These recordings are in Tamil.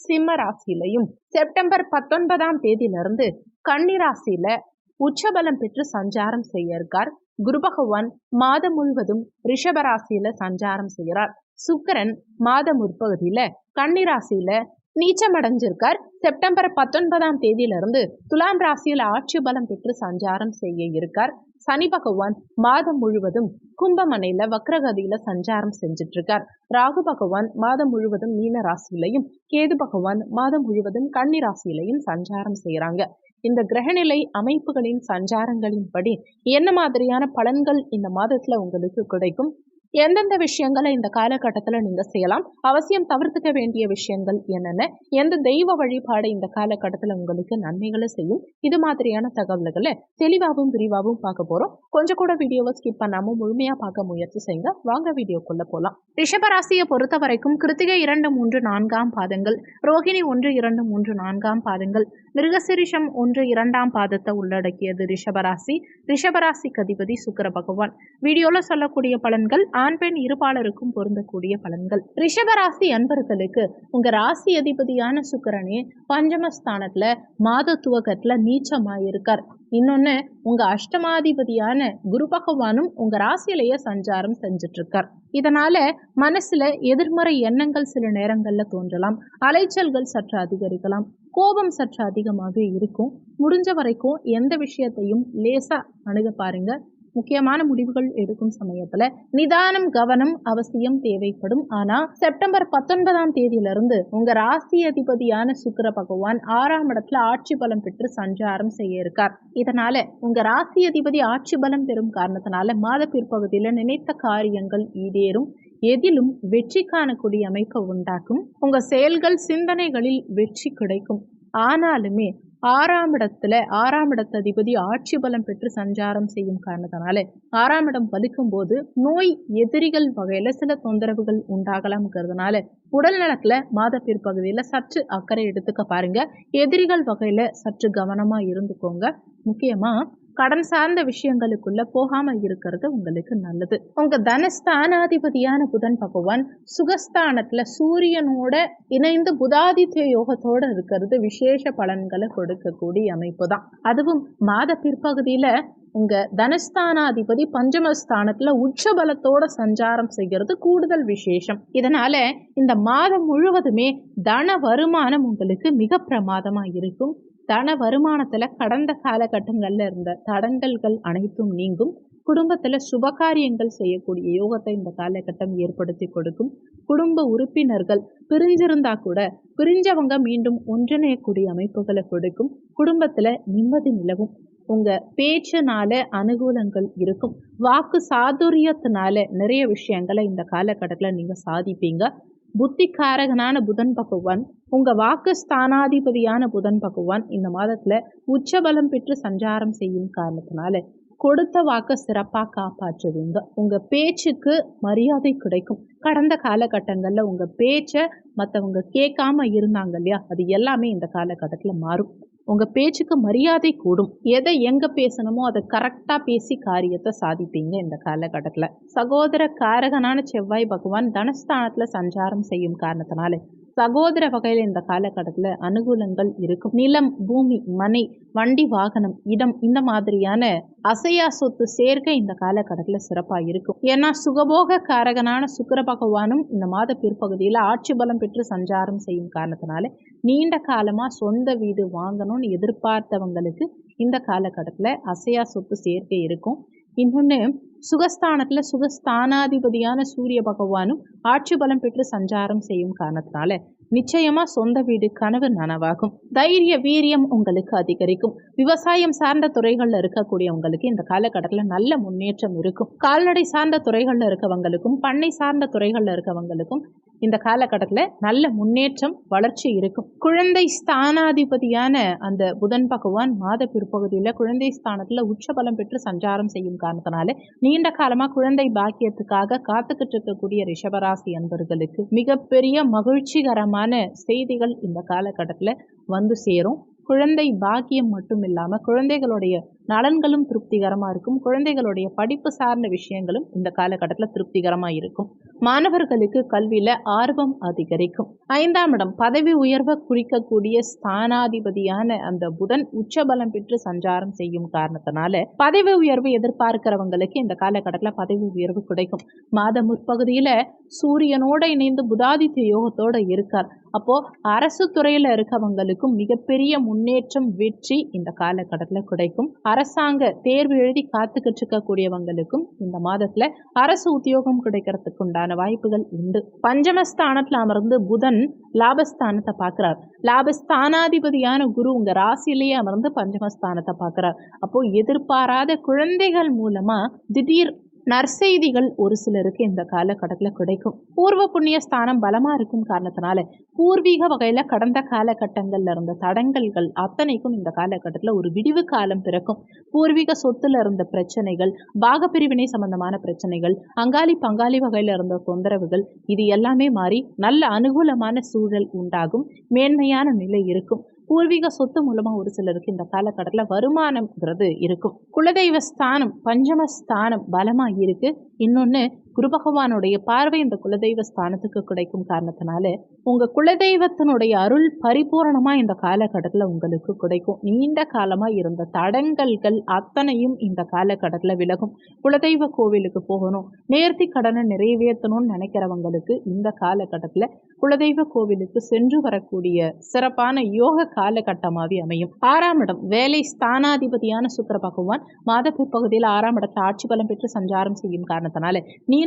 சிம்ம ராசியிலையும் செப்டம்பர் பத்தொன்பதாம் தேதியிலிருந்து கன்னி ராசியில உச்சபலம் பெற்று சஞ்சாரம் செய்ய இருக்கார் குரு பகவான் மாதம் முழுவதும் ரிஷப ராசியில சஞ்சாரம் செய்கிறார் சுக்கரன் மாதம் முற்பகுதியில கன்னி ராசியில நீச்சம் அடைஞ்சிருக்கார் செப்டம்பர் பத்தொன்பதாம் தேதியிலிருந்து துலாம் ராசியில் ஆட்சி பலம் பெற்று சஞ்சாரம் செய்ய இருக்கார். சனி பகவான் மாதம் முழுவதும் கும்பமனையில வக்ரகதியில சஞ்சாரம் செஞ்சுட்டு இருக்கார் ராகு பகவான் மாதம் முழுவதும் மீன ராசியிலையும் கேது பகவான் மாதம் முழுவதும் கன்னி ராசியிலையும் சஞ்சாரம் செய்யறாங்க இந்த கிரகநிலை அமைப்புகளின் சஞ்சாரங்களின்படி என்ன மாதிரியான பலன்கள் இந்த மாதத்துல உங்களுக்கு கிடைக்கும்? எந்தெந்த விஷயங்களை இந்த காலகட்டத்தில் நீங்கள் செய்யலாம்? அவசியம் தவிர்த்துக்க வேண்டிய விஷயங்கள் என்னென்ன? எந்த தெய்வ வழிபாடு இந்த காலகட்டத்தில் உங்களுக்கு நன்மைகளை செய்யும்? இது மாதிரியான தகவல்களை தெளிவாகவும் விரிவாகவும் பார்க்க போகிறோம் கொஞ்சம் கூட வீடியோவை ஸ்கிப் பண்ணாமல் முழுமையாக பார்க்க முயற்சி செய்யுங்க. வாங்க வீடியோக்குள்ளே போகலாம் ரிஷபராசியை பொறுத்த வரைக்கும் கிருத்திகை இரண்டு மூன்று நான்காம் பாதங்கள் ரோஹிணி ஒன்று இரண்டு மூன்று நான்காம் பாதங்கள் மிருகசிரிஷம் ஒன்று இரண்டாம் பாதத்தை உள்ளடக்கியது ரிஷபராசி. ரிஷபராசிக்கு அதிபதி சுக்கர பகவான். வீடியோவில் சொல்லக்கூடிய பலன்கள் ஆண் பெண் இருபாலருக்கும் பொருந்தக்கூடிய பலன்கள். ரிஷபராசி அன்பர்களுக்கு உங்க ராசி அதிபதியான சுக்கரனே பஞ்சமஸ்தானத்துல மாத துவக்கத்துல நீச்சமாயிருக்கார். இன்னொன்னு உங்க அஷ்டமாதிபதியான குரு பகவானும் உங்க ராசியிலேயே சஞ்சாரம் செஞ்சுட்டு இருக்கார் இதனால மனசுல எதிர்மறை எண்ணங்கள் சில நேரங்கள்ல தோன்றலாம். அலைச்சல்கள் சற்று அதிகரிக்கலாம். கோபம் சற்று அதிகமாக இருக்கும். முடிஞ்ச வரைக்கும் எந்த விஷயத்தையும் லேசா அணுக பாருங்க. முக்கியமான முடிவுகள் எடுக்கும் சமயத்துல நிதானம் கவனம் அவசியம் தேவைப்படும். ஆனா செப்டம்பர் பத்தொன்பதாம் தேதியிலிருந்து உங்க ராசி அதிபதியான சுக்கர பகவான் ஆறாம் இடத்துல ஆட்சி பலம் பெற்று சஞ்சாரம் செய்ய இருக்கார். இதனால உங்க ராசி அதிபதி ஆட்சி பலம் பெறும் காரணத்தினால மாத பிற்பகுதியில நினைத்த காரியங்கள் ஈடேறும். எதிலும் வெற்றி காணக்கூடிய அமைப்பை உண்டாக்கும். உங்க செயல்கள் சிந்தனைகளில் வெற்றி கிடைக்கும். ஆனாலுமே ஆறாம் இடத்துல ஆறாம் இடத்த அதிபதி ஆட்சி பலம் பெற்று சஞ்சாரம் செய்யும் காரணத்தினால ஆறாம் இடம் வலிக்கும் போது நோய் எதிரிகள் வகையில சில தொந்தரவுகள் உண்டாகலாம்ங்கிறதுனால உடல் நலத்துல மாத பிற்பகுதியில சற்று அக்கறை எடுத்துக்க பாருங்க. எதிரிகள் வகையில சற்று கவனமா இருந்துக்கோங்க. முக்கியமா கடன் சார்ந்த விஷயங்களுக்குள்ள போகாம இருக்கிறது உங்களுக்கு நல்லது. உங்க தனஸ்தானாதிபதியான புதன் பகவான் சுகஸ்தானத்துல சூரியனோட இணைந்து புதாதித்ய யோகத்தோட இருக்கிறது விசேஷ பலன்களை கொடுக்கக்கூடிய அமைப்பு தான் அதுவும் மாத பிற்பகுதியில உங்க தனஸ்தானாதிபதி பஞ்சமஸ்தானத்துல உச்ச பலத்தோட சஞ்சாரம் செய்கிறது கூடுதல் விசேஷம். இதனால இந்த மாதம் முழுவதுமே தன வருமானம் உங்களுக்கு மிக பிரமாதமா இருக்கும். தன வருமானத்தில் கடந்த காலகட்டங்களில் இருந்த தடங்கல்கள் அனைத்தும் நீங்கும். குடும்பத்தில் சுபகாரியங்கள் செய்யக்கூடிய யோகத்தை இந்த காலகட்டம் ஏற்படுத்தி கொடுக்கும். குடும்ப உறுப்பினர்கள் பிரிஞ்சிருந்தா கூட பிரிஞ்சவங்க மீண்டும் ஒன்றிணையக்கூடிய அமைப்புகளை கொடுக்கும். குடும்பத்தில் நிம்மதி நிலவும். உங்க பேச்சினால அனுகூலங்கள் இருக்கும். வாக்கு சாதுரியத்தினால நிறைய விஷயங்களை இந்த காலகட்டத்தில் நீங்க சாதிப்பீங்க. புத்திக்காரகனான புதன் பகவான் உங்கள் வாக்கு ஸ்தானாதிபதியான புதன் பகவான் இந்த மாதத்தில் உச்சபலம் பெற்று சஞ்சாரம் செய்யும் காரணத்தினால கொடுத்த வாக்க சிறப்பாக காப்பாற்றுவீங்க. உங்கள் பேச்சுக்கு மரியாதை கிடைக்கும். கடந்த காலகட்டங்களில் உங்கள் பேச்சை மற்றவங்க கேட்காம இருந்தாங்க இல்லையா? அது எல்லாமே இந்த காலகட்டத்தில் மாறும். உங்கள் பேச்சுக்கு மரியாதை கூடும். எதை எங்கே பேசணுமோ அதை கரெக்டாக பேசி காரியத்தை சாதிப்பீங்க இந்த காலகட்டத்தில். சகோதர காரகனான செவ்வாய் பகவான் தனஸ்தானத்தில் சஞ்சாரம் செய்யும் காரணத்தினால சகோதர வகையில் இந்த காலகட்டத்தில் அனுகூலங்கள் இருக்கும். நிலம் பூமி மனை வண்டி வாகனம் இடம் இந்த மாதிரியான அசையா சொத்து சேர்க்கை இந்த காலகட்டத்தில் சிறப்பாக இருக்கும். ஏன்னா சுகபோக காரகனான சுக்கர பகவானும் இந்த மாத பிற்பகுதியில் ஆட்சி பலம் பெற்று சஞ்சாரம் செய்யும் காரணத்தினால நீண்ட காலமாக சொந்த வீடு வாங்கணும்னு எதிர்பார்த்தவங்களுக்கு இந்த காலகட்டத்தில் அசையா சொத்து சேர்க்கை இருக்கும். இன்னொன்று சுகஸ்தானத்தில் சுகஸ்தானாதிபதியான சூரிய பகவானும் ஆட்சி பலம் பெற்று சஞ்சாரம் செய்யும் காரணத்தினால நிச்சயமா சொந்த வீடு கனவு நனவாகும். தைரிய வீரியம் உங்களுக்கு அதிகரிக்கும். விவசாயம் சார்ந்த துறைகள்ல இருக்கக்கூடியவங்களுக்கு இந்த காலகட்டத்தில் நல்ல முன்னேற்றம் இருக்கும். கால்நடை சார்ந்த துறைகள்ல இருக்கவங்களுக்கும் பண்ணை சார்ந்த துறைகள்ல இருக்கவங்களுக்கும் இந்த காலகட்டத்தில் நல்ல முன்னேற்றம் வளர்ச்சி இருக்கும். குழந்தை ஸ்தானாதிபதியான அந்த புதன் பகவான் மாத பிற்பகுதியில் குழந்தை ஸ்தானத்தில் உச்சபலம் பெற்று சஞ்சாரம் செய்யும் காரணத்தினால நீண்ட காலமாக குழந்தை பாக்கியத்துக்காக காத்துக்கிட்டு இருக்கக்கூடிய ரிஷபராசி அன்பர்களுக்கு மிகப்பெரிய மகிழ்ச்சிகரமான செய்திகள் இந்த காலகட்டத்தில் வந்து சேரும். குழந்தை பாக்கியம் மட்டும் இல்லாமல் குழந்தைகளுடைய நலன்களும் திருப்திகரமாக இருக்கும். குழந்தைகளுடைய படிப்பு சார்ந்த விஷயங்களும் இந்த காலகட்டத்தில் திருப்திகரமாக இருக்கும். மாணவர்களுக்கு கல்வியில் ஆர்வம் அதிகரிக்கும். ஐந்தாம் இடம் பதவி உயர்வை குறிக்கக்கூடிய ஸ்தானாதிபதியான அந்த புதன் உச்சபலம் பெற்று சஞ்சாரம் செய்யும் காரணத்தினால பதவி உயர்வு எதிர்பார்க்கிறவங்களுக்கு இந்த காலகட்டத்தில் பதவி உயர்வு கிடைக்கும். மாத முற்பகுதியில் சூரியனோட இணைந்து புதாதித்ய யோகத்தோடு இருக்கார். அப்போ அரசு துறையில் இருக்கவங்களுக்கும் மிகப்பெரிய முன்னேற்றம் வெற்றி இந்த காலகட்டத்தில் கிடைக்கும். அரசாங்க தேர்வு எழுதி காத்துக்கிட்டு இருக்கக்கூடியவங்களுக்கும் இந்த மாதத்துல அரசு உத்தியோகம் கிடைக்கிறதுக்கு உண்டான வாய்ப்புகள் உண்டு. பஞ்சமஸ்தானத்துல அமர்ந்து புதன் லாபஸ்தானத்தை பார்க்கிறார். லாபஸ்தானாதிபதியான குரு உங்க ராசியிலேயே அமர்ந்து பஞ்சமஸ்தானத்தை பார்க்கிறார். அப்போ எதிர்பாராத குழந்தைகள் மூலமா திடீர் நற்செய்திகள் ஒரு சிலருக்கு இந்த காலகட்டத்தில் கிடைக்கும். பூர்வ புண்ணிய ஸ்தானம் பலமாக இருக்கும் காரணத்தினால பூர்வீக வகையில் கடந்த காலகட்டங்களில் இருந்த தடங்கல்கள் அத்தனைக்கும் இந்த காலகட்டத்தில் ஒரு விடிவு காலம் பிறக்கும். பூர்வீக சொத்துல இருந்த பிரச்சனைகள் பாகப்பிரிவினை சம்பந்தமான பிரச்சனைகள் அங்காளி பங்காளி வகையில் இருந்த தொந்தரவுகள் இது எல்லாமே மாறி நல்ல அனுகூலமான சூழல் உண்டாகும். மேன்மையான நிலை இருக்கும். பூர்வீக சொத்து மூலமா ஒரு சிலருக்கு இந்த காலகட்டத்தில் வருமானம்ங்கிறது இருக்கும். குலதெய்வ ஸ்தானம் பஞ்சம ஸ்தானம் பலமா இருக்கு. இன்னொன்று குரு பகவானுடைய பார்வை இந்த குலதெய்வ ஸ்தானத்துக்கு கிடைக்கும் காரணத்தினால உங்க குலதெய்வத்தினுடைய அருள் பரிபூரணமா இந்த காலகட்டத்தில் உங்களுக்கு கிடைக்கும். நீண்ட காலமா இருந்த தடங்கல்கள் அத்தனையும் இந்த காலகட்டத்தில் விலகும். குலதெய்வ கோவிலுக்கு போகணும் நேர்த்தி கடனை நிறைவேற்றணும்னு நினைக்கிறவங்களுக்கு இந்த காலகட்டத்தில் குலதெய்வ கோவிலுக்கு சென்று வரக்கூடிய சிறப்பான யோக காலகட்டமாகவே அமையும். ஆறாம் இடம் வேலை ஸ்தானாதிபதியான சுக்கர பகவான் மாத பிற்பகுதியில் ஆறாம் இடத்துல ஆட்சி பலம் பெற்று சஞ்சாரம் செய்யும் காரணத்தினால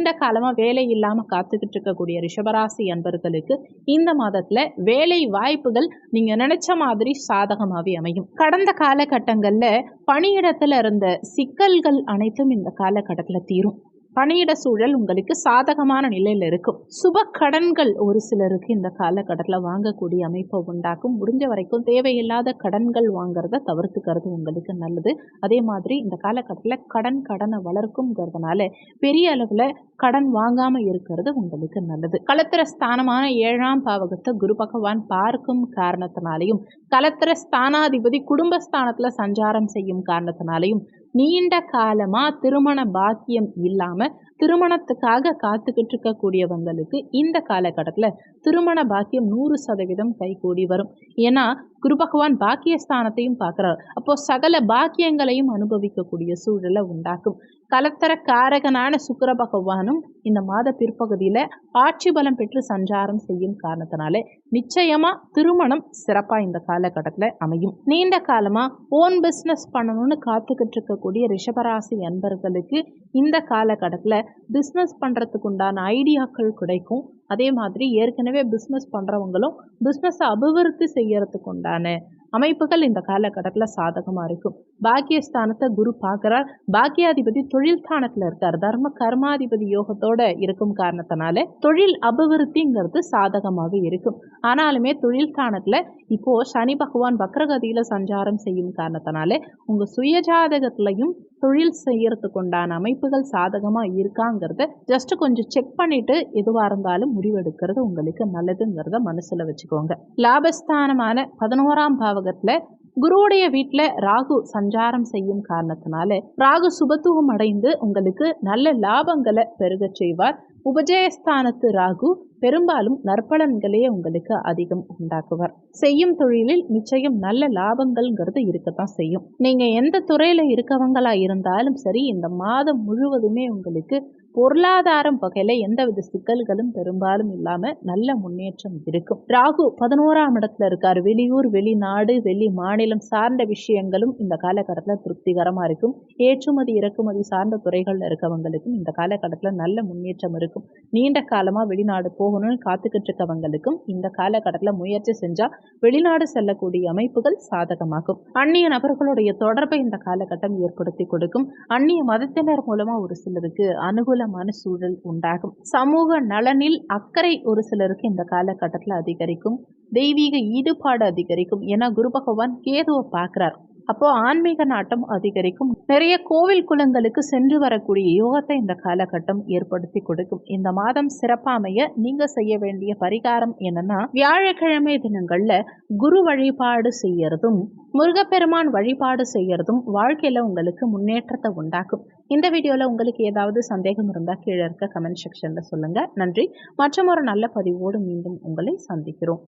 நீண்ட காலமாக வேலை இல்லாமல் காத்துக்கிட்டு இருக்கக்கூடிய ரிஷபராசி அன்பர்களுக்கு இந்த மாதத்தில் வேலை வாய்ப்புகள் நீங்கள் நினைச்ச மாதிரி சாதகமாகவே அமையும். கடந்த காலகட்டங்களில் பணியிடத்தில் இருந்த சிக்கல்கள் அனைத்தும் இந்த காலகட்டத்தில் தீரும். பணியிட சூழல் உங்களுக்கு சாதகமான நிலையில் இருக்கும். சுப கடன்கள் ஒரு சிலருக்கு இந்த காலகட்டத்தில் வாங்கக்கூடிய அமைப்பை உண்டாக்கும். முடிஞ்ச வரைக்கும் தேவையில்லாத கடன்கள் வாங்குறத தவிர்த்துக்கிறது உங்களுக்கு நல்லது. அதே மாதிரி இந்த காலகட்டத்தில் கடன் கடனை வளர்க்கும்ங்கிறதுனால பெரிய அளவில் கடன் வாங்காமல் இருக்கிறது உங்களுக்கு நல்லது. கலத்திர ஸ்தானமான ஏழாம் பாவகத்தை குரு பகவான் பார்க்கும் காரணத்தினாலையும் கலத்திர ஸ்தானாதிபதி குடும்பஸ்தானத்தில் சஞ்சாரம் செய்யும் காரணத்தினாலையும் நீண்ட காலமாக திருமண பாக்கியம் இல்லாமல் திருமணத்துக்காக காத்துக்கிட்டு இருக்கக்கூடியவங்களுக்கு இந்த காலகட்டத்தில் திருமண பாக்கியம் நூறு சதவீதம் கைகூடி வரும். ஏன்னா குரு பகவான் பாக்கியஸ்தானத்தையும் பார்க்குறாரு. அப்போ சகல பாக்கியங்களையும் அனுபவிக்கக்கூடிய சூழலை உண்டாக்கும். கலத்தர காரகனான சுக்கர பகவானும் இந்த மாத பிற்பகுதியில் ஆட்சி பலம் பெற்று சஞ்சாரம் செய்யும் காரணத்தினாலே நிச்சயமாக திருமணம் சிறப்பாக இந்த காலகட்டத்தில் அமையும். நீண்ட காலமாக ஓன் பிஸ்னஸ் பண்ணணும்னு காத்துக்கிட்டு இருக்கக்கூடிய ரிஷபராசி அன்பர்களுக்கு இந்த காலகட்டத்தில் பிஸ்னஸ் பண்ணுறதுக்கு உண்டான ஐடியாக்கள் கிடைக்கும். அதே மாதிரி ஏற்கனவே பிஸ்னஸ் பண்ணுறவங்களும் பிஸ்னஸை அபிவிருத்தி செய்யறதுக்கு உண்டான அமைப்புகள் இந்த காலகட்டத்தில் சாதகமாக இருக்கும். பாக்கியஸ்தானத்தை குரு பார்க்குறார். பாக்கியாதிபதி தொழில் ஸ்தானத்தில் இருக்கார். தர்ம கர்மாதிபதி யோகத்தோட இருக்கும் காரணத்தினால தொழில் அபிவிருத்திங்கிறது சாதகமாக இருக்கும். ஆனாலுமே தொழில் ஸ்தானத்தில் இப்போ சனி பகவான் வக்ரகதியில் சஞ்சாரம் செய்யும் காரணத்தினால உங்கள் சுயஜாதகத்திலையும் தொழில் செய்யறதுக்கு உண்டான அமைப்புகள் சாதகமாக இருக்காங்கிறத ஜஸ்ட் கொஞ்சம் செக் பண்ணிட்டு எதுவாக இருந்தாலும் முடிவெடுக்கிறது உங்களுக்கு நல்லதுங்கிறத மனசில் வச்சுக்கோங்க. லாபஸ்தானமான பதினோராம் பாவகத்தில் குருவுடைய வீட்டில் ராகு சஞ்சாரம் செய்யும் காரணத்தினால ராகு சுபத்துவம் அடைந்து உங்களுக்கு நல்ல லாபங்களை பெருகச் செய்வார். உபஜயஸ்தானத்து ராகு பெரும்பாலும் நற்பலன்களே உங்களுக்கு அதிகம் உண்டாக்குவார். செய்யும் தொழிலில் நிச்சயம் நல்ல லாபங்கள்ங்கிறது இருக்கத்தான் செய்யும். நீங்க எந்த துறையில இருக்கவங்களா இருந்தாலும் சரி இந்த மாதம் முழுவதுமே உங்களுக்கு பொருளாதாரம் வகையில எந்தவித சிக்கல்களும் பெரும்பாலும் இல்லாம நல்ல முன்னேற்றம் இருக்கும். ராகு பதினோராம் இடத்துல இருக்கார். வெளியூர் வெளிநாடு வெளி மாநிலம் சார்ந்த விஷயங்களும் இந்த காலகட்டத்தில் திருப்திகரமா இருக்கும். ஏற்றுமதி இறக்குமதி சார்ந்த துறைகள்ல இருக்கவங்களுக்கும் இந்த காலகட்டத்தில் நல்ல முன்னேற்றம் இருக்கும். நீண்ட காலமா வெளிநாடு போகணும்னு காத்துக்கிட்டு இருக்கவங்களுக்கும் இந்த காலகட்டத்தில் முயற்சி செஞ்சா வெளிநாடு செல்லக்கூடிய அமைப்புகள் சாதகமாகும். அந்நிய நபர்களுடைய தொடர்பை இந்த காலகட்டம் ஏற்படுத்தி கொடுக்கும். அந்நிய மதத்தினர் மூலமா ஒரு சிலருக்கு அனுகூல அனுகூலமான சூழல் உண்டாகும். சமூக நலனில் அக்கறை ஒரு சிலருக்கு இந்த காலகட்டத்தில் அதிகரிக்கும். தெய்வீக ஈடுபாடு அதிகரிக்கும். ஏன்னா குரு பகவான் கேதுவை பார்க்குறார். அப்போ ஆன்மீக நாட்டம் அதிகரிக்கும். நிறைய கோவில் குளங்களுக்கு சென்று வரக்கூடிய யோகத்தை இந்த காலகட்டம் ஏற்படுத்தி கொடுக்கும். இந்த மாதம் சிறப்பாமைய நீங்க செய்ய வேண்டிய பரிகாரம் என்னன்னா வியாழக்கிழமை தினங்கள்ல குரு வழிபாடு செய்யறதும் முருகப்பெருமான் வழிபாடு செய்யறதும் வாழ்க்கையில உங்களுக்கு முன்னேற்றத்தை உண்டாக்கும். இந்த வீடியோல உங்களுக்கு ஏதாவது சந்தேகம் இருந்தா கீழே இருக்க கமெண்ட் செக்ஷன்ல சொல்லுங்க. நன்றி. மற்றும் ஒரு நல்ல பதிவோடு மீண்டும் உங்களை சந்திக்கிறோம்.